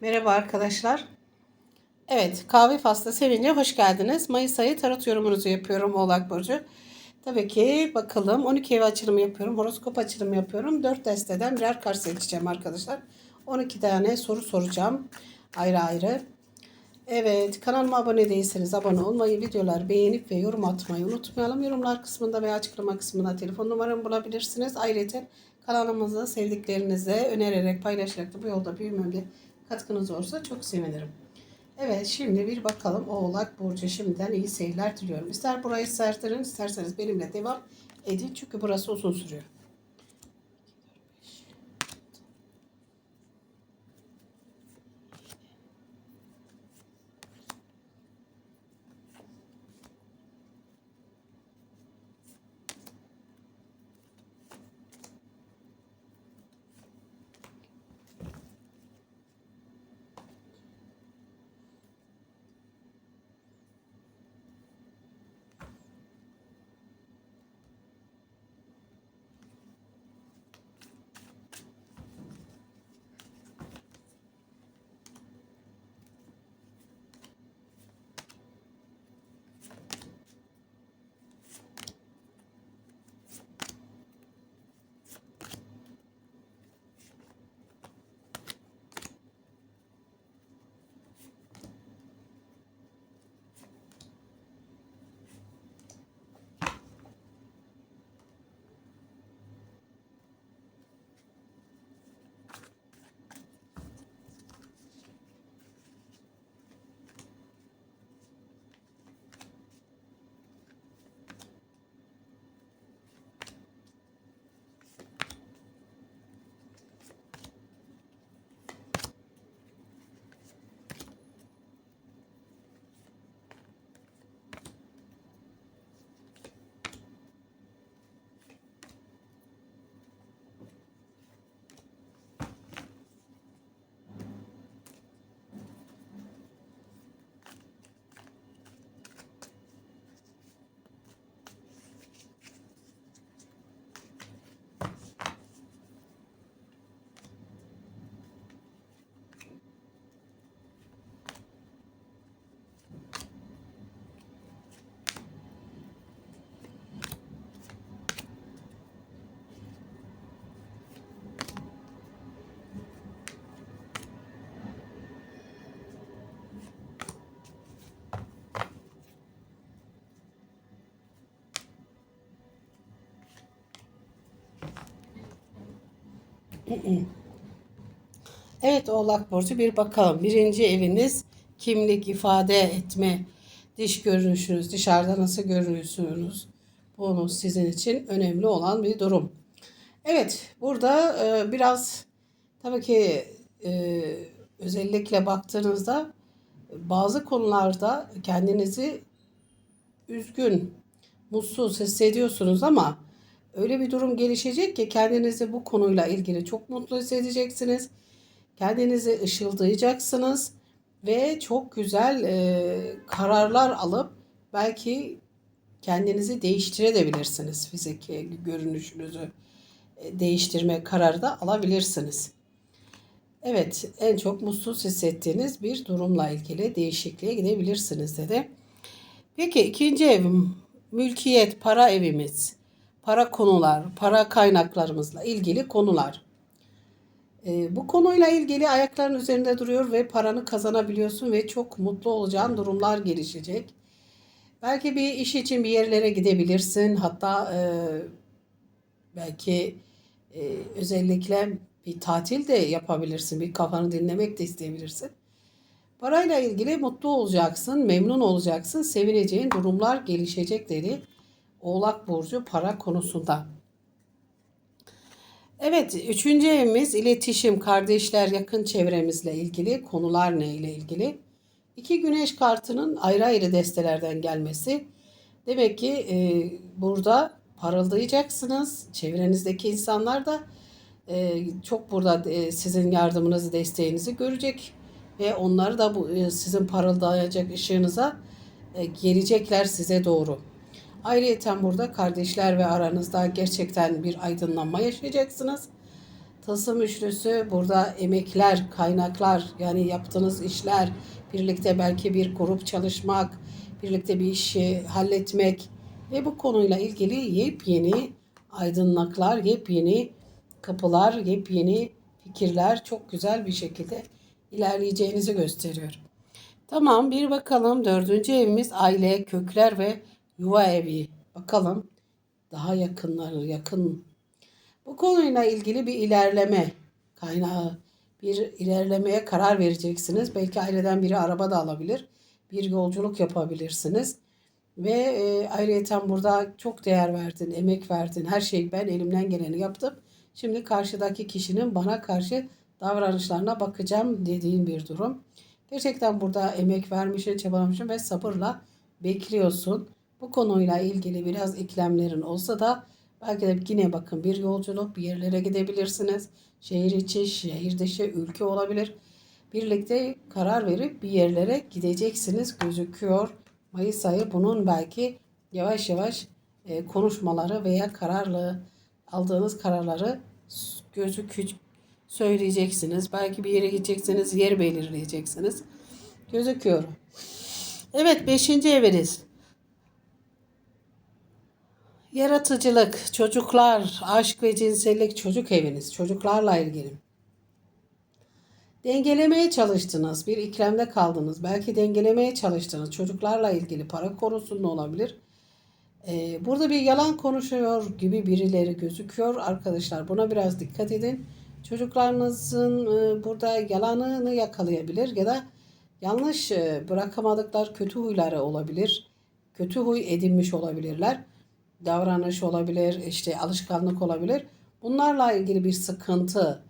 Merhaba arkadaşlar. Evet, kahve faslı sevince hoş geldiniz. Mayıs ayı tarot yorumunuzu yapıyorum Oğlak Burcu. Tabii ki bakalım 12 ev açılımı yapıyorum, horoskop açılımı yapıyorum. 4 desteden birer kart seçeceğim arkadaşlar. 12 tane soru soracağım ayrı ayrı. Evet, kanalıma abone değilseniz abone olmayı, videoları beğenip ve yorum atmayı unutmayalım. Yorumlar kısmında veya açıklama kısmında telefon numaramı bulabilirsiniz. Ayrıca kanalımızı sevdiklerinize önererek, paylaşarak da bu yolda büyümemde katkınız olursa çok sevinirim. Evet, şimdi bir bakalım Oğlak Burcu şimdiden iyi seyirler diliyorum. İster burayı sertirin, isterseniz benimle devam edin. Çünkü burası uzun sürüyor. Evet Oğlak Burcu bir bakalım. Birinci eviniz kimlik ifade etme, diş görünüşünüz, dışarıda nasıl görünüyorsunuz? Bu sizin için önemli olan bir durum. Evet burada e, biraz tabii ki e, özellikle baktığınızda bazı konularda kendinizi üzgün, mutsuz hissediyorsunuz ama öyle bir durum gelişecek ki kendinizi bu konuyla ilgili çok mutlu hissedeceksiniz. Kendinizi ışıldayacaksınız ve çok güzel e, kararlar alıp belki kendinizi değiştirebilirsiniz. Fiziki görünüşünüzü e, değiştirme kararı da alabilirsiniz. Evet, en çok mutsuz hissettiğiniz bir durumla ilgili değişikliğe gidebilirsiniz dedi. Peki ikinci evim mülkiyet, para evimiz, para konular, para kaynaklarımızla ilgili konular. Ee, bu konuyla ilgili ayakların üzerinde duruyor ve paranı kazanabiliyorsun ve çok mutlu olacağın durumlar gelişecek. Belki bir iş için bir yerlere gidebilirsin. Hatta e, belki e, özellikle bir tatil de yapabilirsin. Bir kafanı dinlemek de isteyebilirsin. Parayla ilgili mutlu olacaksın, memnun olacaksın, sevineceğin durumlar gelişecek dedi. Oğlak Burcu para konusunda. Evet, üçüncü evimiz iletişim, kardeşler, yakın çevremizle ilgili konular ne ile ilgili? İki güneş kartının ayrı ayrı destelerden gelmesi. Demek ki e, burada parıldayacaksınız. Çevrenizdeki insanlar da e, çok burada e, sizin yardımınızı, desteğinizi görecek ve onları da bu e, sizin parıldayacak ışığınıza e, gelecekler size doğru. Ayrıca burada kardeşler ve aranızda gerçekten bir aydınlanma yaşayacaksınız. Tılsım üçlüsü burada emekler, kaynaklar yani yaptığınız işler, birlikte belki bir grup çalışmak, birlikte bir işi halletmek ve bu konuyla ilgili yepyeni aydınlıklar, yepyeni kapılar, yepyeni fikirler çok güzel bir şekilde ilerleyeceğinizi gösteriyor. Tamam bir bakalım dördüncü evimiz aile, kökler ve yuva evi. Bakalım daha yakınları, yakın bu konuyla ilgili bir ilerleme kaynağı, bir ilerlemeye karar vereceksiniz. Belki aileden biri araba da alabilir. Bir yolculuk yapabilirsiniz. Ve e, ayrıyeten burada çok değer verdin, emek verdin. Her şeyi ben elimden geleni yaptım. Şimdi karşıdaki kişinin bana karşı davranışlarına bakacağım dediğin bir durum. Gerçekten burada emek vermişsin, çabalamışsın ve sabırla bekliyorsun. Bu konuyla ilgili biraz iklemlerin olsa da belki de yine bakın bir yolculuk bir yerlere gidebilirsiniz. Şehir içi, şehir dışı, ülke olabilir. Birlikte karar verip bir yerlere gideceksiniz gözüküyor. Mayıs ayı bunun belki yavaş yavaş e, konuşmaları veya kararlı aldığınız kararları gözükü söyleyeceksiniz. Belki bir yere gideceksiniz, yer belirleyeceksiniz. Gözüküyor. Evet, beşinci eviniz. Yaratıcılık, çocuklar, aşk ve cinsellik çocuk eviniz, çocuklarla ilgili. Dengelemeye çalıştınız, bir ikramda kaldınız. Belki dengelemeye çalıştınız. Çocuklarla ilgili para konusunda olabilir. Ee, burada bir yalan konuşuyor gibi birileri gözüküyor. Arkadaşlar buna biraz dikkat edin. Çocuklarınızın e, burada yalanını yakalayabilir ya da yanlış e, bırakamadıklar kötü huyları olabilir. Kötü huy edinmiş olabilirler davranış olabilir, işte alışkanlık olabilir. Bunlarla ilgili bir sıkıntı,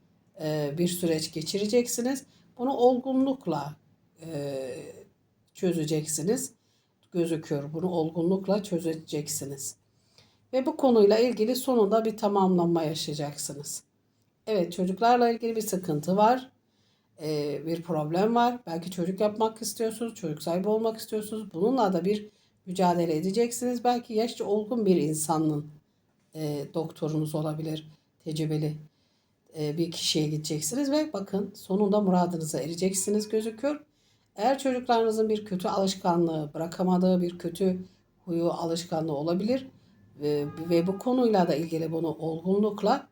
e, bir süreç geçireceksiniz. Bunu olgunlukla e, çözeceksiniz. Gözüküyor. Bunu olgunlukla çözeceksiniz. Ve bu konuyla ilgili sonunda bir tamamlanma yaşayacaksınız. Evet çocuklarla ilgili bir sıkıntı var. E, bir problem var. Belki çocuk yapmak istiyorsunuz. Çocuk sahibi olmak istiyorsunuz. Bununla da bir mücadele edeceksiniz. Belki yaşça olgun bir insanın e, doktorunuz olabilir, tecrübeli e, bir kişiye gideceksiniz ve bakın sonunda muradınıza ereceksiniz gözüküyor. Eğer çocuklarınızın bir kötü alışkanlığı, bırakamadığı bir kötü huyu, alışkanlığı olabilir ve, ve bu konuyla da ilgili bunu olgunlukla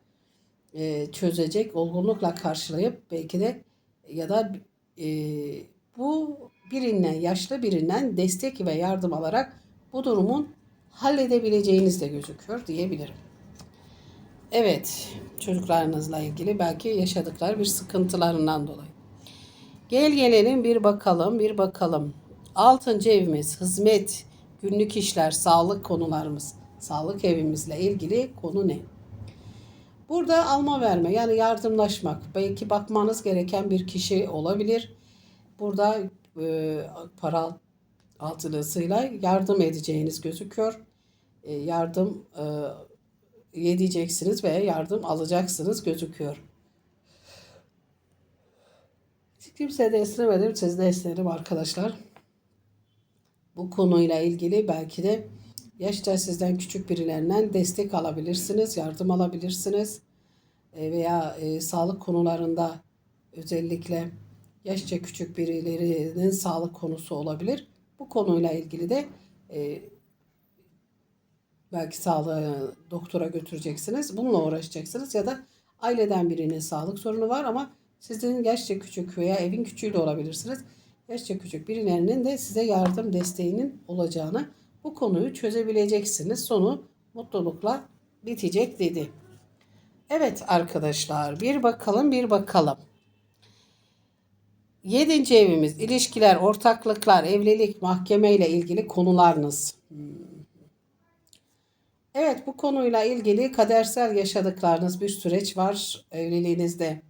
e, çözecek, olgunlukla karşılayıp belki de ya da e, birinden, yaşlı birinden destek ve yardım alarak bu durumun halledebileceğiniz de gözüküyor diyebilirim. Evet, çocuklarınızla ilgili belki yaşadıkları bir sıkıntılarından dolayı. Gel gelelim bir bakalım, bir bakalım. Altıncı evimiz, hizmet, günlük işler, sağlık konularımız. Sağlık evimizle ilgili konu ne? Burada alma verme yani yardımlaşmak. Belki bakmanız gereken bir kişi olabilir. Burada e, para altılısıyla yardım edeceğiniz gözüküyor. E, yardım e, yedeceksiniz ve yardım alacaksınız gözüküyor. Kimseye de esnemedim, siz de esnedim arkadaşlar. Bu konuyla ilgili belki de yaşça sizden küçük birilerinden destek alabilirsiniz, yardım alabilirsiniz. E, veya e, sağlık konularında özellikle yaşça küçük birilerinin sağlık konusu olabilir. Bu konuyla ilgili de e, belki sağlığı doktora götüreceksiniz. Bununla uğraşacaksınız ya da aileden birinin sağlık sorunu var ama sizin yaşça küçük veya evin küçüğü de olabilirsiniz. Yaşça küçük birilerinin de size yardım desteğinin olacağını bu konuyu çözebileceksiniz. Sonu mutlulukla bitecek dedi. Evet arkadaşlar bir bakalım bir bakalım. Yedinci evimiz ilişkiler, ortaklıklar, evlilik, mahkeme ile ilgili konularınız. Evet bu konuyla ilgili kadersel yaşadıklarınız bir süreç var evliliğinizde.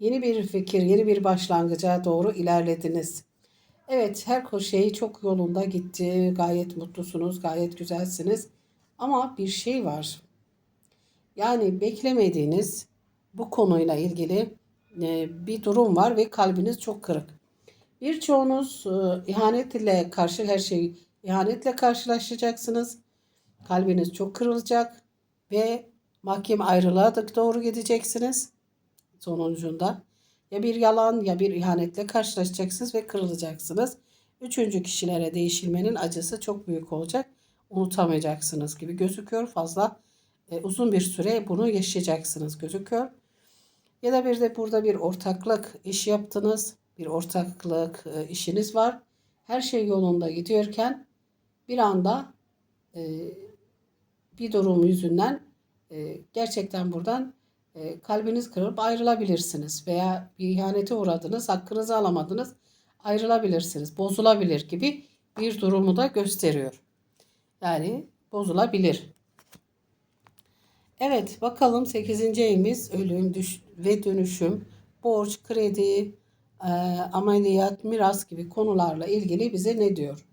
Yeni bir fikir, yeni bir başlangıca doğru ilerlediniz. Evet her şey çok yolunda gitti. Gayet mutlusunuz, gayet güzelsiniz. Ama bir şey var. Yani beklemediğiniz bu konuyla ilgili bir durum var ve kalbiniz çok kırık. Birçoğunuz e, ihanet ile karşı her şeyi ihanetle karşılaşacaksınız. Kalbiniz çok kırılacak ve mahkeme ayrılığa doğru gideceksiniz. sonucunda. Ya bir yalan ya bir ihanetle karşılaşacaksınız ve kırılacaksınız. Üçüncü kişilere değişilmenin acısı çok büyük olacak. Unutamayacaksınız gibi gözüküyor. Fazla e, uzun bir süre bunu yaşayacaksınız gözüküyor. Ya da bir de burada bir ortaklık iş yaptınız. Bir ortaklık e, işiniz var. Her şey yolunda gidiyorken bir anda e, bir durum yüzünden e, gerçekten buradan kalbiniz kırılıp ayrılabilirsiniz. Veya bir ihanete uğradınız, hakkınızı alamadınız, ayrılabilirsiniz. Bozulabilir gibi bir durumu da gösteriyor. Yani bozulabilir. Evet bakalım 8. evimiz ölüm düş ve dönüşüm, borç, kredi, e, ameliyat, miras gibi konularla ilgili bize ne diyor?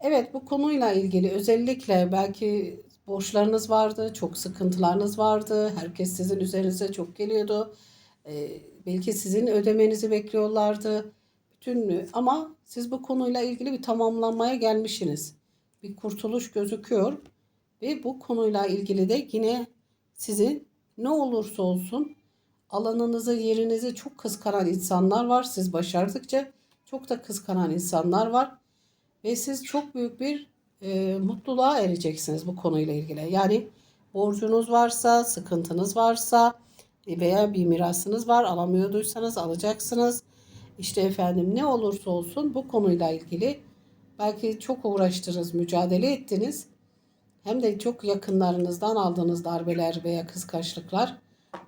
Evet bu konuyla ilgili özellikle belki borçlarınız vardı, çok sıkıntılarınız vardı, herkes sizin üzerinize çok geliyordu. E, belki sizin ödemenizi bekliyorlardı. Bütün ama siz bu konuyla ilgili bir tamamlanmaya gelmişsiniz. Bir kurtuluş gözüküyor. Ve bu konuyla ilgili de yine sizin ne olursa olsun alanınızı, yerinizi çok kıskanan insanlar var. Siz başardıkça çok da kıskanan insanlar var. Ve siz çok büyük bir e, mutluluğa ereceksiniz bu konuyla ilgili. Yani borcunuz varsa, sıkıntınız varsa veya bir mirasınız var alamıyorduysanız alacaksınız. İşte efendim ne olursa olsun bu konuyla ilgili belki çok uğraştınız, mücadele ettiniz hem de çok yakınlarınızdan aldığınız darbeler veya kıskançlıklar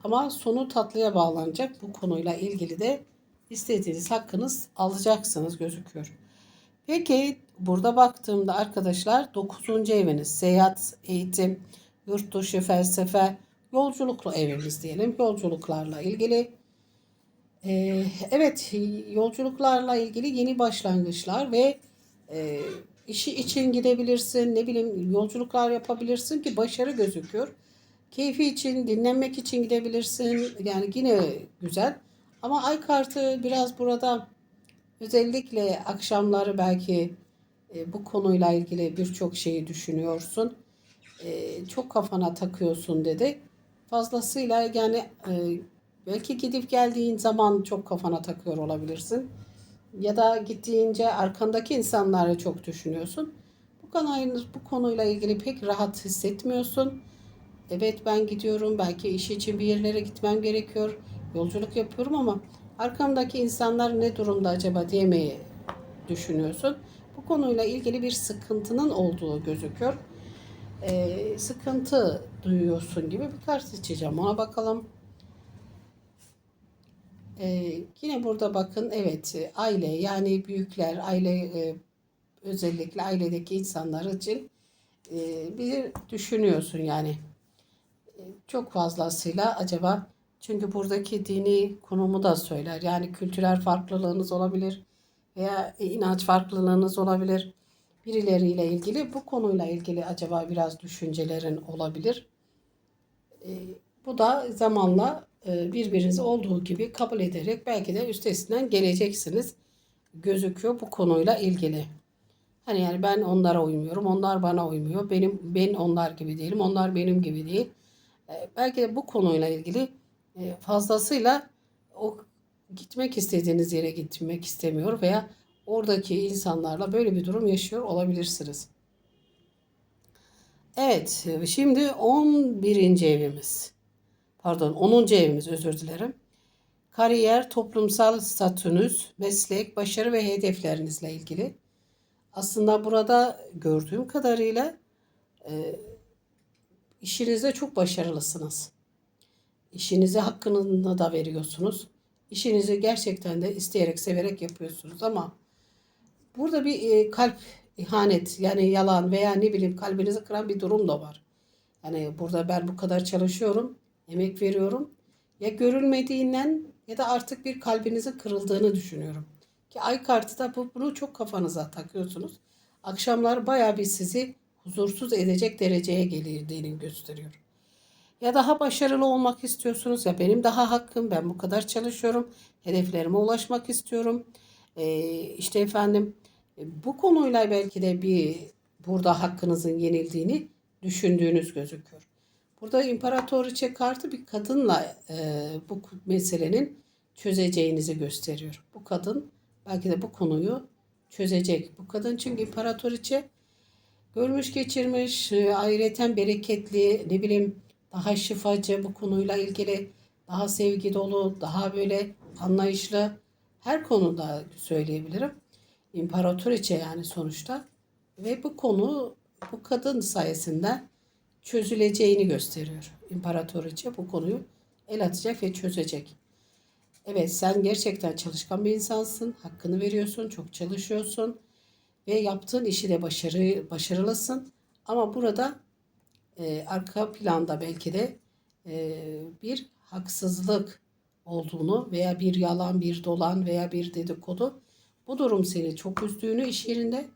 ama sonu tatlıya bağlanacak. Bu konuyla ilgili de istediğiniz hakkınız alacaksınız gözüküyor. Peki burada baktığımda arkadaşlar 9. eviniz seyahat, eğitim, yurt dışı, felsefe, yolculuklu evimiz diyelim. Yolculuklarla ilgili. Ee, evet yolculuklarla ilgili yeni başlangıçlar ve e, işi için gidebilirsin, ne bileyim yolculuklar yapabilirsin ki başarı gözüküyor. Keyfi için, dinlenmek için gidebilirsin. Yani yine güzel. Ama ay kartı biraz burada özellikle akşamları belki e, bu konuyla ilgili birçok şeyi düşünüyorsun. E, çok kafana takıyorsun dedi. Fazlasıyla yani e, belki gidip geldiğin zaman çok kafana takıyor olabilirsin ya da gittiğince arkandaki insanları çok düşünüyorsun. Bu konuyla, bu konuyla ilgili pek rahat hissetmiyorsun. Evet ben gidiyorum belki iş için bir yerlere gitmem gerekiyor. Yolculuk yapıyorum ama arkamdaki insanlar ne durumda acaba diyemeyi düşünüyorsun. Bu konuyla ilgili bir sıkıntının olduğu gözüküyor. Ee, sıkıntı duyuyorsun gibi bir kart seçeceğim. Ona bakalım. Ee, yine burada bakın evet e, aile yani büyükler aile e, özellikle ailedeki insanlar için e, bir düşünüyorsun yani. E, çok fazlasıyla acaba çünkü buradaki dini konumu da söyler. Yani kültürel farklılığınız olabilir veya inanç farklılığınız olabilir. Birileriyle ilgili bu konuyla ilgili acaba biraz düşüncelerin olabilir. E, bu da zamanla e, birbirinizi olduğu gibi kabul ederek belki de üstesinden geleceksiniz gözüküyor bu konuyla ilgili. Hani yani ben onlara uymuyorum, onlar bana uymuyor. Benim ben onlar gibi değilim, onlar benim gibi değil. E, belki de bu konuyla ilgili e, fazlasıyla o gitmek istediğiniz yere gitmek istemiyor veya oradaki insanlarla böyle bir durum yaşıyor olabilirsiniz. Evet, şimdi 11. evimiz pardon 10. evimiz özür dilerim. Kariyer, toplumsal statünüz, meslek, başarı ve hedeflerinizle ilgili. Aslında burada gördüğüm kadarıyla e, işinizde çok başarılısınız. İşinize hakkını da veriyorsunuz. İşinizi gerçekten de isteyerek, severek yapıyorsunuz ama burada bir e, kalp ihanet yani yalan veya ne bileyim kalbinizi kıran bir durum da var. Yani burada ben bu kadar çalışıyorum emek veriyorum. Ya görülmediğinden ya da artık bir kalbinizin kırıldığını düşünüyorum. Ki ay kartı da bu, bunu çok kafanıza takıyorsunuz. Akşamlar baya bir sizi huzursuz edecek dereceye geldiğini gösteriyor. Ya daha başarılı olmak istiyorsunuz ya benim daha hakkım ben bu kadar çalışıyorum. Hedeflerime ulaşmak istiyorum. Ee, işte efendim bu konuyla belki de bir burada hakkınızın yenildiğini düşündüğünüz gözüküyor. Burada imparatoriçe kartı bir kadınla e, bu meselenin çözeceğinizi gösteriyor. Bu kadın belki de bu konuyu çözecek. Bu kadın çünkü imparatoriçe görmüş geçirmiş, e, ayrıyeten bereketli, ne bileyim daha şifacı bu konuyla ilgili, daha sevgi dolu, daha böyle anlayışlı her konuda söyleyebilirim. İmparatoriçe yani sonuçta ve bu konu bu kadın sayesinde çözüleceğini gösteriyor. İmparatoriçe bu konuyu el atacak ve çözecek. Evet sen gerçekten çalışkan bir insansın. Hakkını veriyorsun, çok çalışıyorsun ve yaptığın işi de başarı başarılısın. Ama burada e, arka planda belki de e, bir haksızlık olduğunu veya bir yalan, bir dolan veya bir dedikodu bu durum seni çok üzdüğünü iş yerinde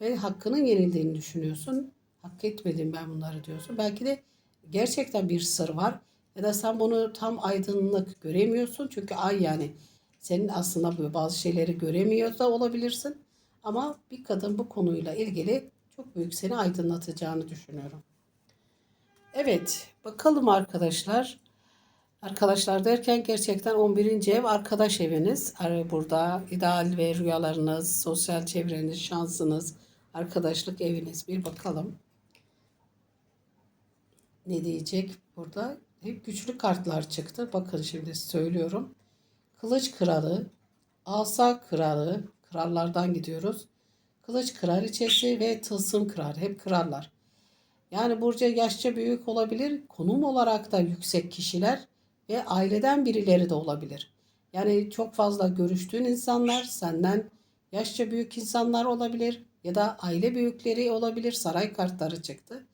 ve hakkının yenildiğini düşünüyorsun. Hak etmedim ben bunları diyorsun. Belki de gerçekten bir sır var ya da sen bunu tam aydınlık göremiyorsun. Çünkü ay yani senin aslında böyle bazı şeyleri göremiyor da olabilirsin. Ama bir kadın bu konuyla ilgili çok büyük seni aydınlatacağını düşünüyorum. Evet, bakalım arkadaşlar. Arkadaşlar derken gerçekten 11. ev arkadaş eviniz. Ar- Burada ideal ve rüyalarınız, sosyal çevreniz, şansınız, arkadaşlık eviniz. Bir bakalım. Ne diyecek burada? Hep güçlü kartlar çıktı. Bakın şimdi söylüyorum. Kılıç kralı, asa kralı, krallardan gidiyoruz. Kılıç kraliçesi ve tılsım kralı. Hep krallar. Yani Burcu yaşça büyük olabilir, konum olarak da yüksek kişiler ve aileden birileri de olabilir. Yani çok fazla görüştüğün insanlar senden yaşça büyük insanlar olabilir ya da aile büyükleri olabilir. Saray kartları çıktı.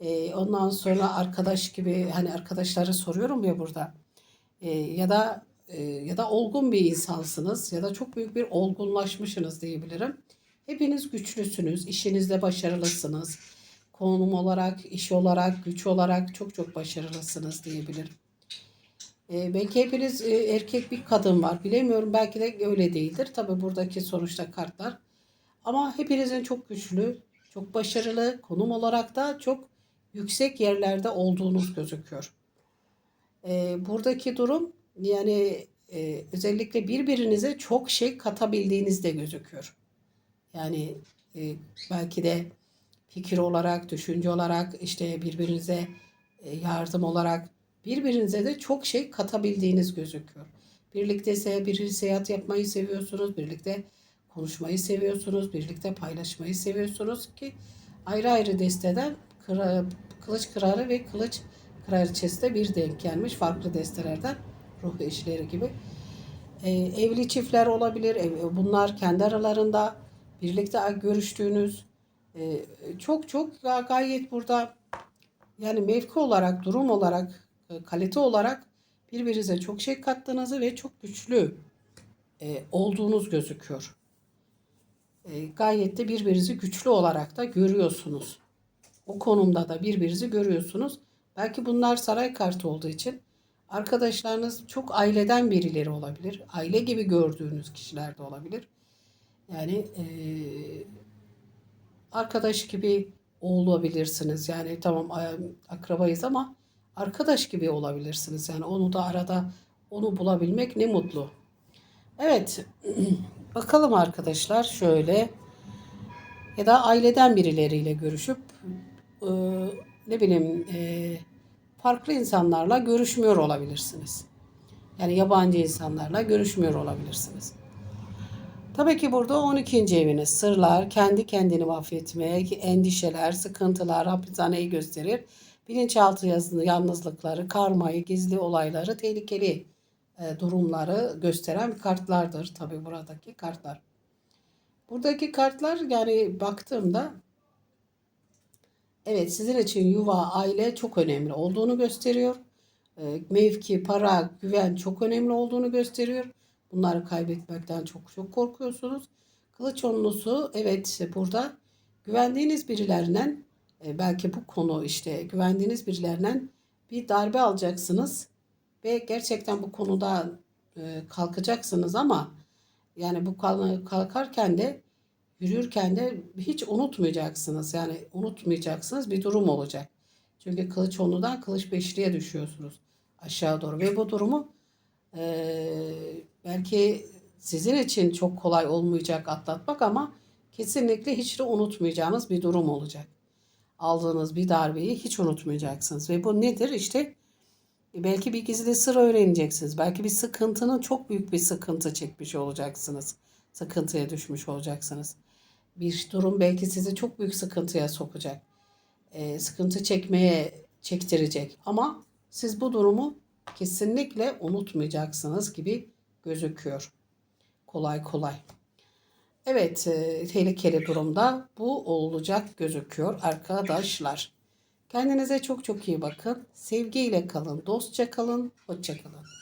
Ee, ondan sonra arkadaş gibi hani arkadaşları soruyorum ya burada. Ee, ya da e, ya da olgun bir insansınız ya da çok büyük bir olgunlaşmışsınız diyebilirim. Hepiniz güçlüsünüz, işinizde başarılısınız. Konum olarak, iş olarak, güç olarak çok çok başarılısınız diyebilirim. Ee, belki hepiniz e, erkek bir kadın var. Bilemiyorum belki de öyle değildir. Tabi buradaki sonuçta kartlar. Ama hepinizin çok güçlü, çok başarılı, konum olarak da çok yüksek yerlerde olduğunuz gözüküyor. Ee, buradaki durum yani e, özellikle birbirinize çok şey katabildiğiniz de gözüküyor. Yani e, belki de fikir olarak, düşünce olarak işte birbirinize e, yardım olarak birbirinize de çok şey katabildiğiniz gözüküyor. Birlikte se bir seyahat yapmayı seviyorsunuz, birlikte konuşmayı seviyorsunuz, birlikte paylaşmayı seviyorsunuz ki ayrı ayrı desteden kıra, kılıç kralı ve kılıç kraliçesi de bir denk gelmiş farklı destelerden ruh eşleri gibi. Ee, evli çiftler olabilir. Ev- Bunlar kendi aralarında birlikte görüştüğünüz e, çok çok ga- gayet burada yani mevki olarak, durum olarak, e, kalite olarak birbirinize çok şey kattığınızı ve çok güçlü e, olduğunuz gözüküyor. E, gayet de birbirinizi güçlü olarak da görüyorsunuz. O konumda da birbirinizi görüyorsunuz. Belki bunlar saray kartı olduğu için arkadaşlarınız çok aileden birileri olabilir. Aile gibi gördüğünüz kişiler de olabilir. Yani e, arkadaş gibi olabilirsiniz. Yani tamam akrabayız ama arkadaş gibi olabilirsiniz. Yani onu da arada onu bulabilmek ne mutlu. Evet. Bakalım arkadaşlar şöyle ya da aileden birileriyle görüşüp e, ne bileyim e, farklı insanlarla görüşmüyor olabilirsiniz. Yani yabancı insanlarla görüşmüyor olabilirsiniz. Tabii ki burada 12. eviniz sırlar, kendi kendini mahvetmek, endişeler, sıkıntılar, hapishaneyi gösterir. Bilinçaltı yalnızlıkları, karmayı, gizli olayları, tehlikeli e, durumları gösteren kartlardır tabii buradaki kartlar. Buradaki kartlar yani baktığımda evet sizin için yuva, aile çok önemli olduğunu gösteriyor. E, Mevki, para, güven çok önemli olduğunu gösteriyor. Bunları kaybetmekten çok çok korkuyorsunuz. Kılıç onlusu evet burada güvendiğiniz birilerinden e, belki bu konu işte güvendiğiniz birilerinden bir darbe alacaksınız ve gerçekten bu konuda e, kalkacaksınız ama yani bu kal- kalkarken de yürürken de hiç unutmayacaksınız. Yani unutmayacaksınız bir durum olacak. Çünkü kılıç onludan kılıç beşliğe düşüyorsunuz aşağı doğru. Ve bu durumu eee, belki sizin için çok kolay olmayacak atlatmak ama kesinlikle hiç de unutmayacağınız bir durum olacak. Aldığınız bir darbeyi hiç unutmayacaksınız. Ve bu nedir? İşte belki bir gizli sır öğreneceksiniz. Belki bir sıkıntının çok büyük bir sıkıntı çekmiş olacaksınız. Sıkıntıya düşmüş olacaksınız. Bir durum belki sizi çok büyük sıkıntıya sokacak. Ee, sıkıntı çekmeye çektirecek. Ama siz bu durumu kesinlikle unutmayacaksınız gibi gözüküyor. Kolay kolay. Evet, e, tehlikeli durumda bu olacak gözüküyor arkadaşlar. Kendinize çok çok iyi bakın. Sevgiyle kalın, dostça kalın, hoşça kalın.